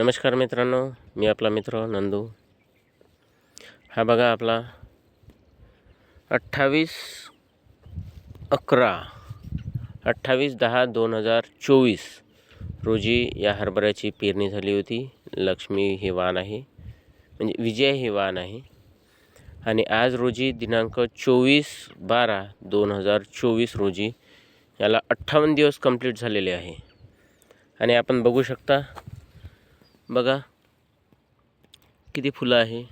नमस्कार मित्रांनो मी आपला मित्र नंदू. हा बघा आपला अठ्ठावीस अकरा अठ्ठावीस दहा दोन हजार चोवीस रोजी या हरभऱ्याची पेरणी झाली होती. लक्ष्मी हे वाण आहे म्हणजे विजय हे वाण आहे. आणि आज रोजी दिनांक चोवीस बारा दोन हजार चोवीस रोजी याला अठ्ठावन्न दिवस कंप्लीट झालेले आहे. आणि आपण बघू शकता बघा. किती फुलं आहे.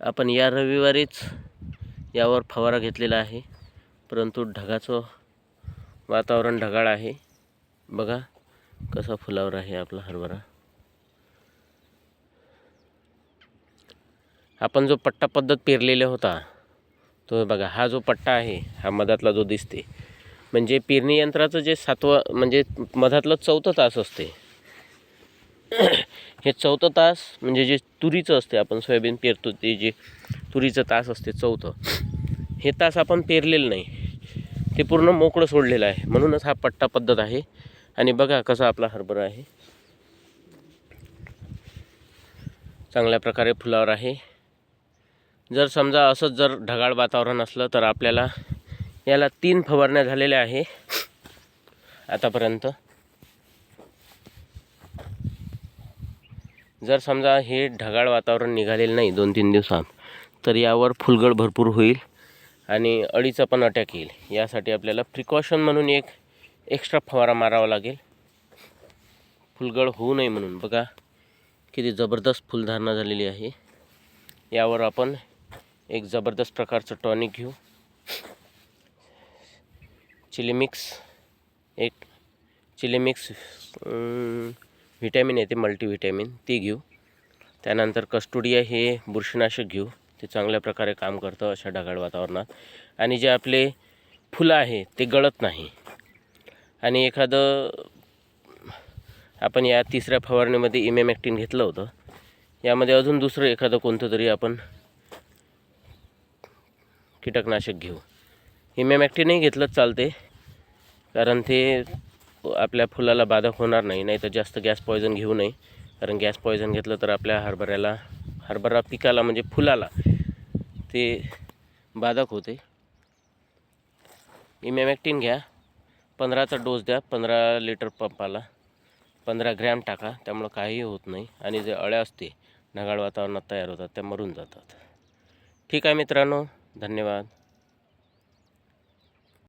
आपण या रविवारीच यावर फवारा घेतलेला आहे. परंतु ढगाचं वातावरण ढगाळ आहे. बघा कसा फुलावर आहे आपला हरभरा. आपण जो पट्टा पद्धत पेरलेला होता तो बघा हा जो पट्टा आहे हा मधातला जो दिसते म्हणजे पेरणी यंत्राचं जे सातवं म्हणजे मधातलं चौथं तास असते. हे चौथं तास म्हणजे जे तुरीचं असते आपण सोयाबीन पेरतो ते जे तुरीचं तास असते चौथं. हे तास आपण पेरलेलं नाही. ते पूर्ण मोकळं सोडलेलं आहे. म्हणूनच हा पट्टा पद्धत आहे. आणि बघा कसा आपला हरभरा आहे. चांगल्या प्रकारे फुलावर आहे. जर समजा असंच जर ढगाळ वातावरण असलं तर आपल्याला याला तीन फवारण्या झालेल्या आहे. आतापर्यंत. जर समजा हे ढगाळ वातावरण निघालेलं नाही दोन तीन दिवसात तर यावर फुलगड भरपूर होईल आणि अळीचा पण अटॅक येईल. यासाठी आपल्याला प्रिकॉशन म्हणून एक एक्स्ट्रा फवारा मारावा लागेल. फुलगड होऊ नये म्हणून. बघा किती जबरदस्त फुलधारणा झालेली आहे. यावर आपण एक जबरदस्त प्रकारचं टॉनिक घेऊ. चिली मिक्स एक चिली मिक्स व्हिटॅमिन येते मल्टीव्हिटॅमिन ती घेऊ. त्यानंतर कस्टुडिया हे बुरशीनाशक घेऊ. ते चांगल्या प्रकारे काम करतं अशा ढगाळ वातावरणात. आणि जे आपले फुलं आहे ते गळत नाही. आणि एखादं आपण या तिसऱ्या फवारणीमध्ये इमेमॅक्टिन घेतलं होतं. यामध्ये अजून दुसरं एखादं कोणतं तरी आपण कीटकनाशक घेऊ. इमेमॅक्टिनही घेतलंच चालते कारण ते आपल्या फुलाला बाधक होणार नाही नाही तर जास्त गॅस पॉयझन घेऊ नये. कारण गॅस पॉयझन घेतलं तर आपल्या हरभऱ्याला हरभरा पिकाला म्हणजे फुलाला ते बाधक होते. इमेमॅक्टिन घ्या. पंधराचा डोस द्या पंधरा लिटर पंपाला. पंधरा ग्रॅम टाका त्यामुळं काहीही होत नाही. आणि जे अळ्या असते ढगाळ वातावरणात तयार होतात त्या मरून जातात. ठीक आहे मित्रांनो धन्यवाद.